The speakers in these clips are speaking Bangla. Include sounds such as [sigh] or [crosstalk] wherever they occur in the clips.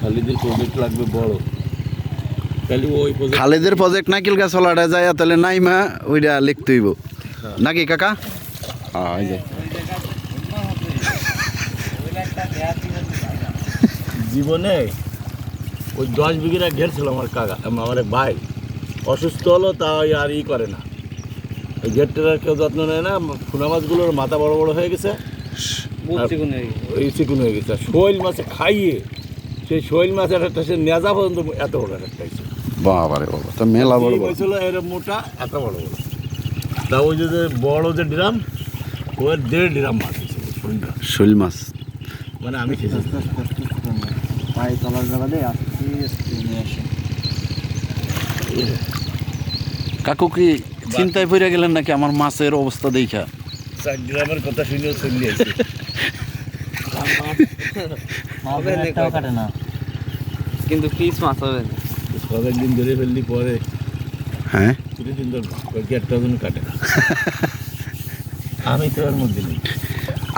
খালিদের প্রজেক্ট লাগবে বড়। খালি ওই প্রজেক্ট প্রজেক্ট নাকিল গাছ হলাটা যায় তাহলে নাই মা ওইটা লিখতে হইব। নাকি কাকা? হ্যাঁ যে। জীবনে ওই দশ বিঘিরা ঘের ছিল আমার কাকা আমার ভাই। অসুস্থ হলো তা ওই আর ই করে না। ওই ঘেরটার কেউ যত্ন নেয় না ফুনা মাছগুলোর মাথা বড় বড় হয়ে গেছে। ওই চিকুন হয়ে গেছে। শৈল মাছে খাইয়ে সেই শৈল মাছের একটা সে নেজা পর্যন্ত এত বড় একটা খাইছে। বাবারে বাবা তো মেলা বড় বড়। হয়েছিল এরকম মোটা এত বড় বড়। তা ওই যে যে বড় যে ড্রাম ওর দেড় ড্রাম মাছ শৈল মাছ। মানে আমি খেয়েছি। পায়ে চলার আসতে আসতে কাকু কি চিন্তায় পড়ে গেলেন নাকি আমার মাছের অবস্থা দেখা? চার ড্রামের কথা শুনেও চলে [laughs] একটাও কাটে না। কিন্তু পিস মাছ হবে কয়েকদিন ধরে ফেললি পরে হ্যাঁ? তিরিশ দিন ধর কয়েক একটা জন কাটে না। [laughs] আমি তো এর মধ্যে নেই।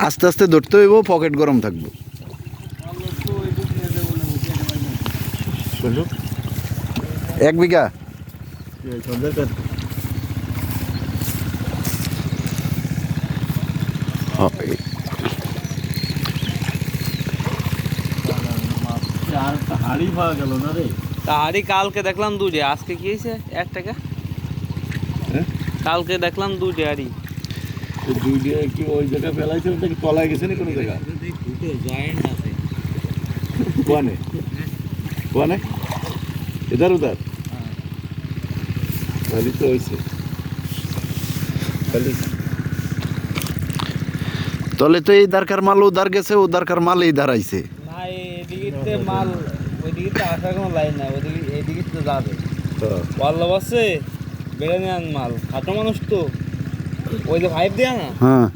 আস্তে আস্তে ধরতে হইব পকেট গরম থাকব। এক বিঘা সন্ধ্যার কাজ আর একটা হাড়ি পাওয়া গেল না রে। তাহারি কালকে দেখলাম দুটি আজকে কি হয়েছে? এক টাকা? হ্যাঁ? কালকে দেখলাম দুটি আড়ি তো দুই দিয়ে কি ওই জায়গায় ফেলাইছে ওটা কি তলায় গেছে না কোনো জায়গা? জয়েন্ট আছে কোয়ানে? কোয়ানে? ইধার উধার খালি তো হয়েছে। খালি তলে তো এই দরকার মাল উদার গেছে ও দরকার মাল এই দাঁড়াইছে না এদিকে মাল ওইদিকে তো আসার কোনো লাইন নাই ওইদিকে এইদিকে তো যাবে। পাল্লা বাসে বেড়ে নেন মাল খাটো মানুষ তো। ওই যে ভাইপ দেয়া না? হ্যাঁ।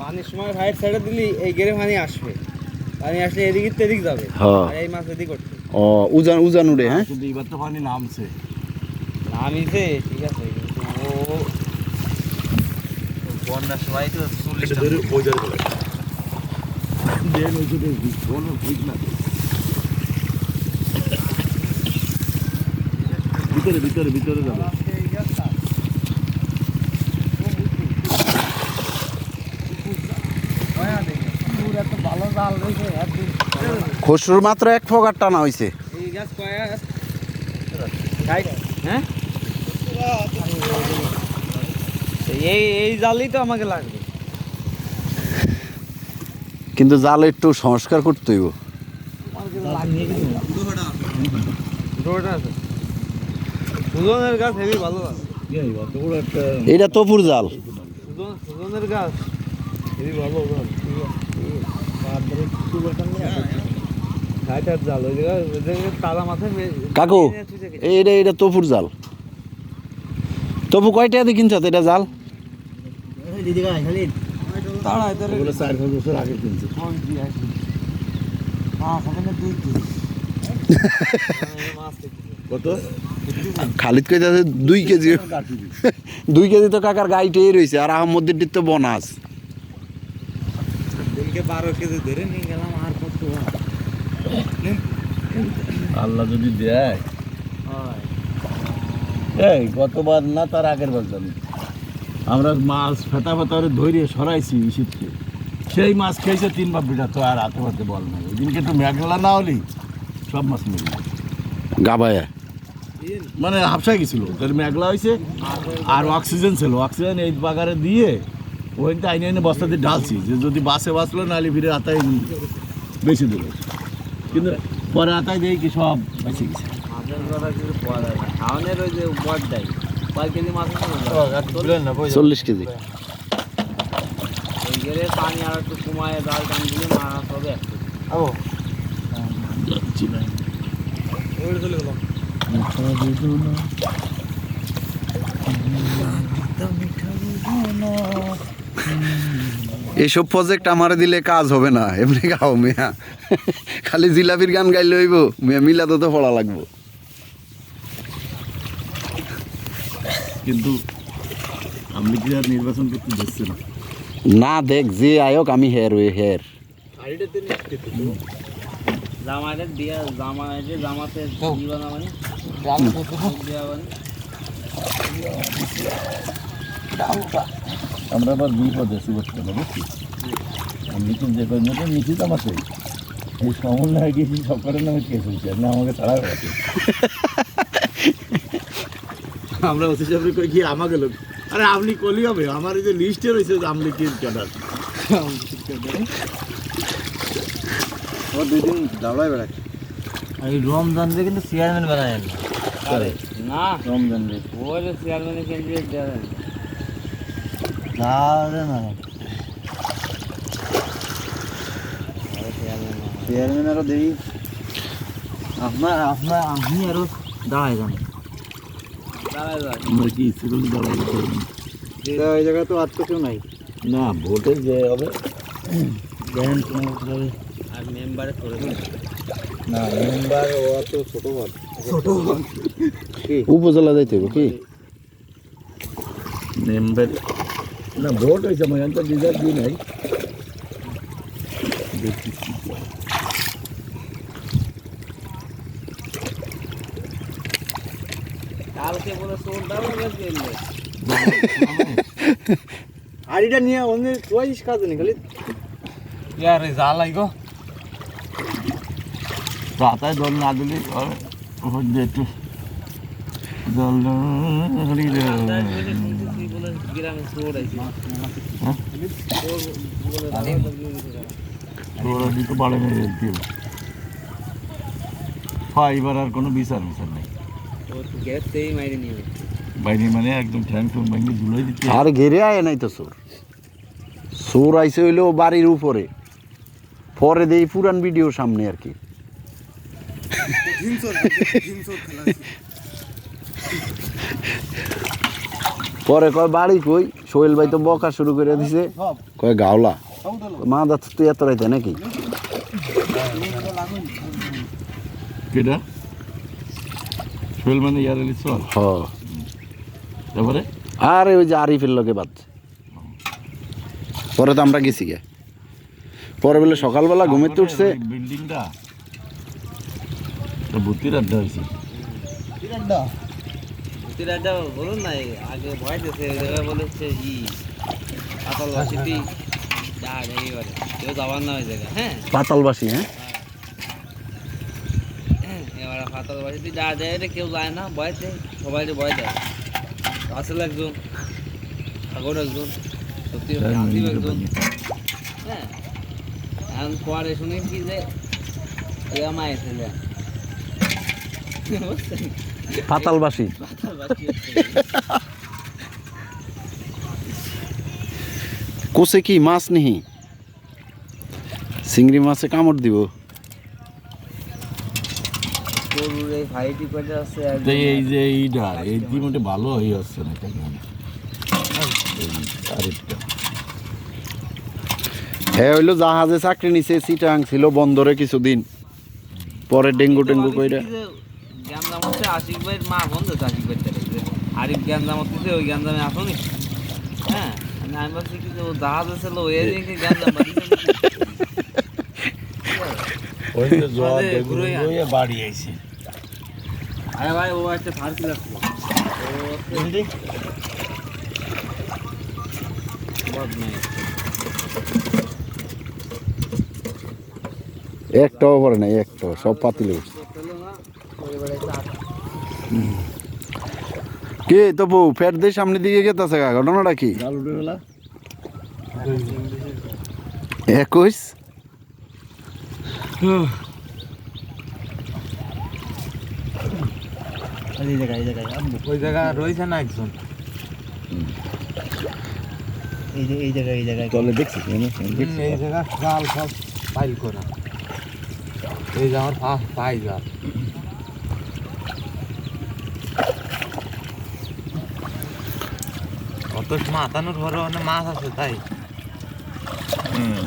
পানির সময় ভাইপ ছেড়ে দিলি এই গেরে পানি আসবে। পানি আসলে এদিকে তো এদিক যাবে। হ্যাঁ। আর এই মাছ এদিক করছে ও উজান উজান উড়ে হ্যাঁ? কিন্তু এবার তো পানি নামছে। নামিছে ঠিক আছে কিন্তু ও বন্যার সময় তো চল্লিশ ধরে ওই জায়গায় দেন ওই ঠিক না ভিতরে ভিতরে ভিতরে যাবে। ভালো খসরুর মাত্র এক ফোগার টানা হয়েছে এই গাছ কয়া ষাট হ্যাঁ এই এই জালই তো আমাকে লাগবে। কিন্তু জাল একটু সংস্কার করতে হইব। দুটোটা আছে সুজনের গাছ হেবি ভালো আছে এইটা তপুর জাল। সুজনের গাছ হেবি ভালো কাকু এইটা এইটা তপুর জাল। তপু কয়টা দিয়ে কিনছ এটা জাল? দিদি চার বছর আগে কিনছে মাছ ওখানে দুই কেজি মাছ দেখি। কত? খালিদ কই যাচ্ছে দুই কেজি। দুই কেজি তো কাকার গাইটেই রয়েছে আর আহমদের তো বনাস। দিনকে বারো কেজি ধরে নিয়ে গেলাম আর কত? আল্লাহ যদি দেয়। এই গতবার না তার আগের বার জানি। আমরা মাছ ফেটা ফেটা করে ধরে সরাইছি শীতকে সেই মাছ খেয়েছে তিন বার বিটা তো আর হাতে হাতে বল নাই। ওই দিনকে একটু মেঘলা না হলেই সব মাছ মরে গেছে। গাবায়া। মানে হাফসায় গেছিল তার মেঘলা হয়েছে আর অক্সিজেন ছিল। অক্সিজেন এই বাগারে দিয়ে ওইটা আইনে এনে বস্তা দিয়ে ঢালছি যে যদি বাসে বাঁচলো নাহলে ফিরে হাতায় বেশি দেবে। কিন্তু পরে হাতায় দিয়ে কি সব বেঁচে গেছে। না? না? চল্লিশ কেজি। এই গেলে পানি আর একটু কমায় জাল টান দিলে মাছ হবে। এইসব প্রজেক্ট আমারে দিলে কাজ হবে না। এমনি গাও মিয়া। খালি জিলাপির গান গাইলে হইব। মিয়া মিলাতে তো পড়া লাগবো। কিন্তু আপনি কি আর নির্বাচন করতে দিচ্ছে না? না দেখ যে আয়ক আমি হের ওই হের। মানে? মানে? আমরা আবার বিপদ আছি বর্তমানে বুঝছি মিছিল যে করে মতো মিছিল আমার সেই এই সমন্বয় সব করে নামে কেস হয়েছে না আমাকে গেছে আমরা অতি কই কি আমাকে লোক আরে আপনি কলি হবে। আমার এই যে লিস্টে রয়েছে যে আপনি কি ক্যাডার ও দুই দিন দাঁড়ায় বেড়াচ্ছে। এই রমজান রে কিন্তু চেয়ারম্যান বানায় না। আরে না। রমজান রে ওই চেয়ারম্যানের ক্যান্ডিডেট দেওয়া যারে না। চেয়ারম্যান আরও দেরি। আপনার আপনার আপনি আরও দাঁড়ায় দাঁড়ায় যায় আমরা কি করলে দাঁড়াবো এই জায়গায় তো আর তো কেউ নাই। না ভোটে যে হবে কোনো আর মেম্বারে করে না মেম্বার ও তো ছোট বল উপজেলা যাইতে হবে কি? মেম্বার না ভোট হয়েছে আমার রেজাল্ট দিই নাই। দেখছি কি করে। কালকে বলে সোল ডাউন গেছে এলে আড়িটা নিয়ে অন্য চুয়াইশ কাজ নেই খালি ইয়ার জ্বালাই গো রাতায় জল না দিলে আর হচ্ছে একটু জল হ্যাঁ? দিল আর কোনো বিচার বিচার নেই ও গেছেই মাইরে নিয়ে বাইরে মানে একদম ঠ্যাং ঠ্যাং ভেঙে ঝুলাই দিচ্ছে। আর ঘেরে আয় নাই তো চোর। চোর আইসে হইল বাড়ির উপরে। পরে দেই পুরান ভিডিও সামনে আর কি। পরে কয় বাড়ি কই? সোহেল ভাই তো বকা শুরু করে দিছে। কয় গাওলা। মা দাঁত তুই এত রাইতে নাকি? কেটা শৈল মানে ইয়ার এলি চল হ। তারপরে আরে ওই যে আরিফের লোকে বাচ্চা পরে তো আমরা গেছি গে। পরে বলে সকালবেলা ঘুমেতে উঠছে। বিল্ডিংটা ভূতির আড্ডা হয়েছে। ভূতিরাজা বলুন না আগে ভয় দিয়েছে বলেছে ই পাতাল বাসিটি যা ভেঙে গেলে কেউ যাবার না ওই জায়গা হ্যাঁ? পাতালবাসী হ্যাঁ? এবার পাতাল বাসিটি যা যায় রে কেউ যায় না ভয়তে সবাই ভয় দেয়। আসলে একজন ঠাকুর একজন সত্যি আসিফ একজন। হ্যাঁ এখন পরে শুনি কি যে এ আমায় এসে যায় পাতালবাসী পাতাল কোসে কি মাছ নিহি? চিংড়ি মাছে কামড় দিব? গরুর এই ভাইটি করে আছে তো এই যে এইটা এই মোটে ভালো হয়ে আসছে না কেন? আরেকটা। হ্যাঁ হইল জাহাজে চাকরি নিছে চিটাং ছিল বন্দরে কিছুদিন। পরে ডেঙ্গু টেঙ্গু কইরা। জ্ঞানদাম হচ্ছে আশিক ভাইয়ের মা বন্ধু আশিক আরিফ হচ্ছে ওই আসনি। হ্যাঁ আমি ভাবছি কি জাহাজে ছিল ওই ওই তো জল আরে, বেগুন ঘুরে আয়। বাড়ি আইছে আরে ভাই ও একটা একটাও পরে নাই একটাও সব পাতিলে উঠছে। তো। কে তপু ফের দিয়ে সামনের দিকে গেতেছে ঘটনাটা কি? একুশ? এই জায়গায় এই জায়গায় ওই জায়গা রয়েছে না একজন? এই যে এই জায়গায় এই জায়গায় দেখছিস দেখছিস এই জায়গা জাল সব ফাইল করা। এই যে আমার পাই জাল। অত মাতানোর ঘরে অনেক মাছ আছে তাই। হুম।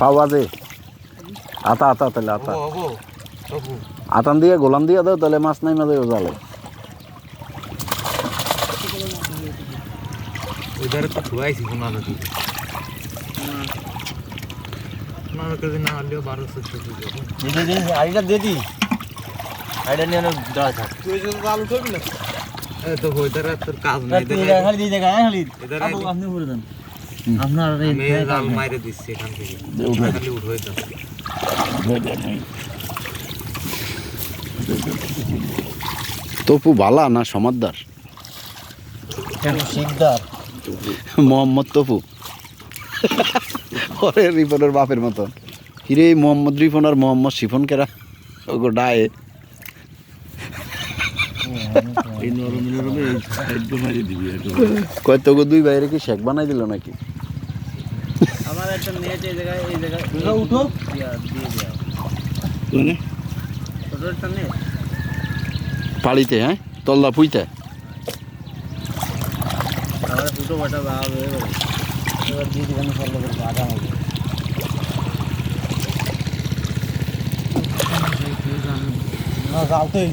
পাওয়া যে। আতা আতা তাহলে আতা। আতান দিয়ে গোলাম দিয়ে দাও তাহলে মাছ নাই মাঝে জালে। আইটা দিয়ে দি আইটা নিয়ে দাঁড়া থাক তুই যদি আলু করবি না তো ওইধারে তোর কাজ নাই খালি দিয়ে দেখা খালি। এধারে আপনি করে দেন। আপনার আর এই আমি দেখাই জাল মাইরে দিচ্ছি এখান থেকে। খালি উঠে যাবে তপু বালা না সমাদদার? কেন শিকদার? মোহাম্মদ তপু। ওরে রিপনের বাপের মতন। হিরে এই মোহাম্মদ রিপন আর মোহাম্মদ শিফন কেরা? ওগো ডায়ে। এই নরম নরমে এই সাইড মারি দিবি কয় তোগো দুই বাইরে কি শেখ বানাই দিল নাকি? আমার একটা নেট এই জায়গায় এই জায়গায় উঠো। দিয়া দেওয়া মানে? হ্যাঁ? তল্লা পুইতে? আমার ফুটো বাটা বাবা হয়ে গেল এবার দিয়ে দিবেন সব লোকের আগা হবে না যাওতেই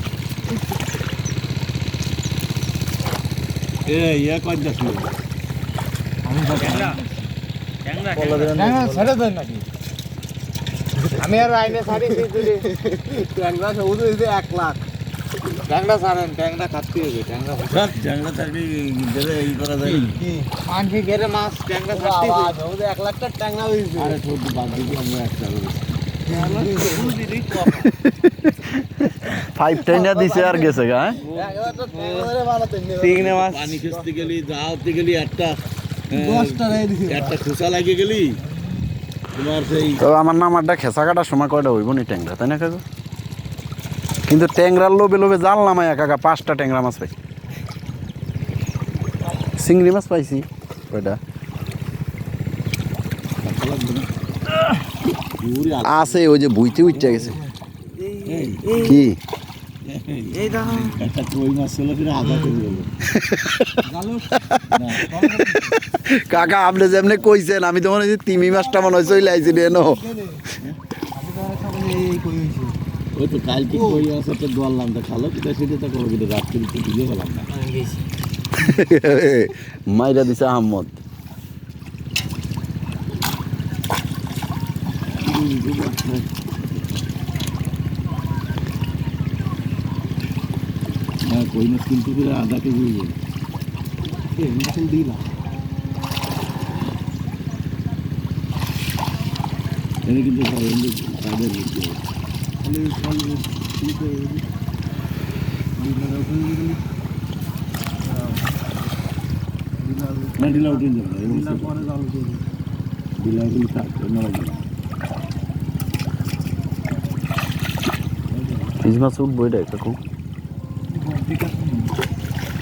এ ইয়া কই যাস আমি ট্যাংরা ট্যাংরা দেন নাকি? আমি আর আইনে ছাড়ি ট্যাংরা সবুজ হয়েছে এক লাখ। ট্যাংরা ছাড়েন ট্যাংরা খাচ্ছি হবে ট্যাংরা গেলে এই করা যায়। মানছি ঘেরে মাছ ট্যাংরা ছাড়তে সবুজ এক লাখ টাকা ট্যাংরা হয়েছে। আরে ছোট বাদ দিবি আমরা একটা করে। ফাইভ টাইনা দিছে আর গেছে গা হ্যাঁ? এবার তো ট্যাংরা ধরে বানাতে চিংড়ি মাছ। পানি খেতে গেলি যাওয়াতে গেলি একটা দিছি একটা খোসা লাগিয়ে গেলি তোমার সেই তো আমার নাম আড্ডা খেসা কাটার সময় কয়টা হইব নি ট্যাংরা তাই না কাকু? কিন্তু ট্যাংরার লোভে লোভে জাল নামায় কাকা পাঁচটা ট্যাংরা মাছ পাই। চিংড়ি মাছ পাইছি কয়টা? আছে। ওই যে বুইতে উঠতে গেছে। কি? এই দেখো একটা কই মাছ ছিল ফিরে আধা কেজি হলো কাকা আপনি যেমনি কইছেন আমি তো মনে হচ্ছে তিমি মাছটা মনে হয় চলে আইছি রে নো? ওই তো কালকে কই তো খালো কিন্তু সেটা তো কোনো কিন্তু রাত্রি তো পেলাম না। মাইরা দিছে আহমদ হ্যাঁ কই মাছ কিন্তু ফিরে আধা কেজি হলো এটা কিন্তু সবাই এমনি তাদের বুঝতে হবে না ডিলা উঠে যাবে ডিলা উঠে থাক নড়া যাবে ফিজ মাছ উঠবো এটা কাকু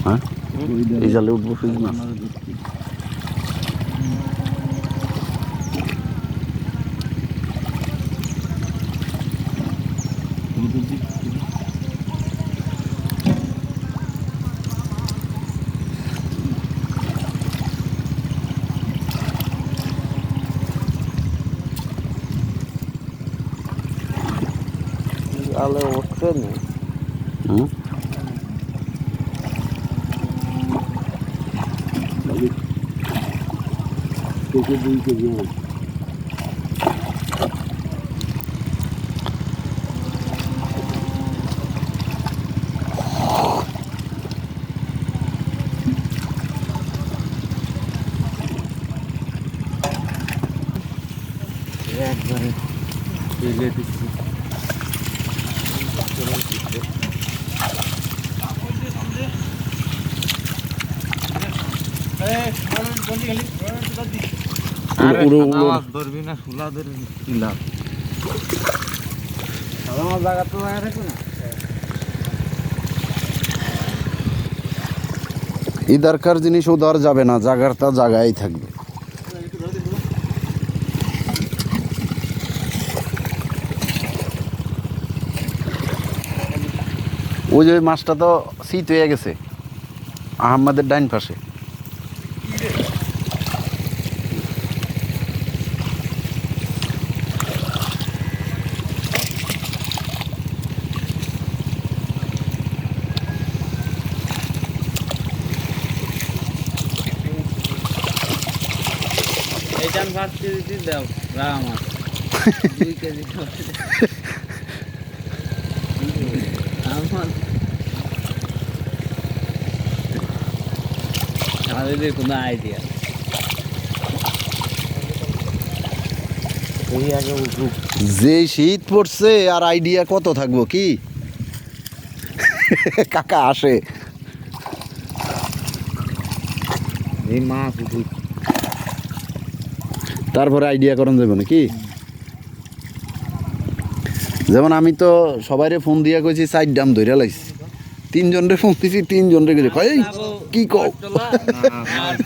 হ্যাঁ এই জালে উঠবো ফিজ মাছ আলে উঠছে না কেজি দুই কেজি হবে একবারে ফেলে দিচ্ছি উড়ো উড়ো ধরবি না শুলা ধরবি কি লাভ? আমার জায়গা তো না? ইদারকার জিনিস উদার যাবে না জাগার তা জায়গায় থাকবে। ওই যে মাছটা তো শীত হয়ে গেছে আহম্মদের ডাইন পাশে। দাও রাম দুই কেজি আমার আমাদের কোনো আইডিয়া এই আগে উঠুক। যে শীত পড়ছে আর আইডিয়া কত থাকব কি? কাকা আসে। এই মাছ উঠুক। তারপরে আইডিয়া করেন যাবে নাকি? যেমন আমি তো সবাইরে ফোন দিয়া কইছি সাইড দাম ধরে লাইছি তিনজনরে ফোন দিছি তিনজনরে কইছি কই কি কও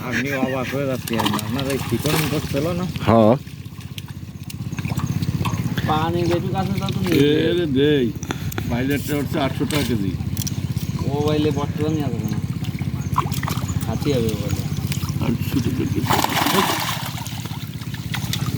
আপনি অবাক হয়ে। যাচ্ছি আপনার এই ঠিকন করছিল না হ্যাঁ পানি যেটুক আছে তা তো এ রে দেই বাইরেরটা হচ্ছে আটশো টাকা কেজি। মোবাইলে বর্তমান নিয়ে আসবে না। হাতি হবে বলে আটশো টাকা কেজি।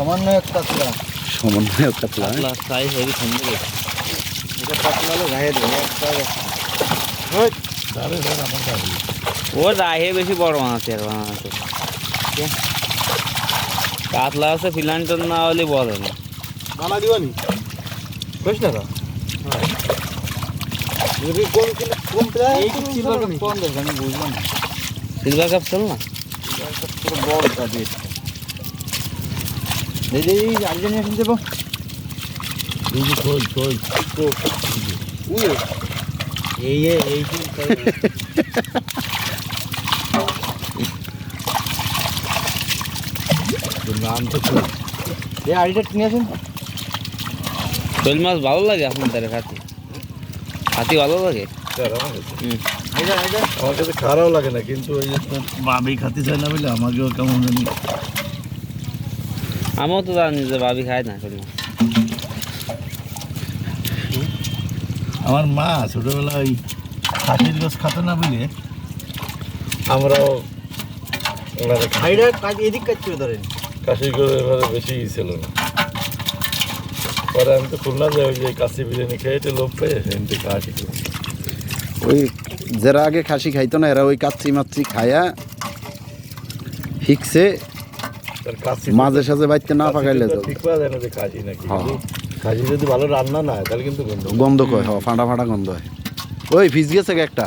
সমন্বয় কাতলা সমন্বয় কাতলা পাতলা সাইজ হেভি সুন্দর এটা কাতলা হলে গায়ে দেবে একটা তাহলে ধর। আমার কাছে ও রাহে বেশি বড় মাছ আছে আর মাছ কাতলা আছে ফিলান্টন না হলে বলে না। মালা দিবানি? কইস না কোন কোন প্রায় সিলভার কাপ চল না। পুরো যে এই নাম তো আড়িটা কিনে আসেন। শোল মাছ ভালো লাগে আপনাদের হাতি হাতি ভালো লাগে? খারাপ লাগে না কিন্তু ওই বাবি খাতে চায় না বলে আমাকেও কেমন জানি আমিও তো জানি যে ভাবি খায় না শোল আমার মা ছোটবেলায় ওই খাসির গোস খাতো না বলে আমরাও ওনারা আইডা কাজ এদিক কাজ করে ধরেন। খাসির গোস এবারে বেশি ছিল না। পরে আমি তো খুলনা যাই ওই যে কাশি বিরিয়ানি খেয়েছে লোভ পেয়ে থেকে ওই যারা আগে খাসি খাইতো না এরা ওই কাচ্চি মাচ্চি খায়া কাশি মাঝে সাঝে বাইতে না পাকাইলে তো ঠিক পাওয়া যায় না যে খাসি নাকি। হ্যাঁ। খাসি যদি ভালো রান্না না হয় তাহলে কিন্তু গন্ধ গন্ধ কয় হ ফাঁটা ফাঁটা গন্ধ হয়। ওই ফিজ গেছে একটা।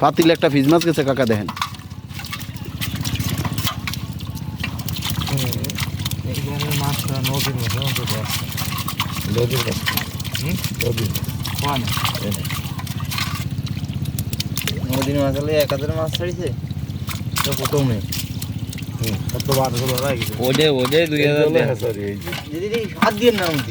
পাতিল একটা ফিজ মাছ গেছে কাকা দেখেন। নদীর মাছ নদীর কোন মাছ। হলে এক হাজার মাছ ছাড়িছে? তো প্রথমে কত বার হলো রাই গেছে ওডে ওডে দুই হাজার এই জলে দেড়। হ্যাঁ, sorry, এই যে। দিদি হাত দিয়ে না হলো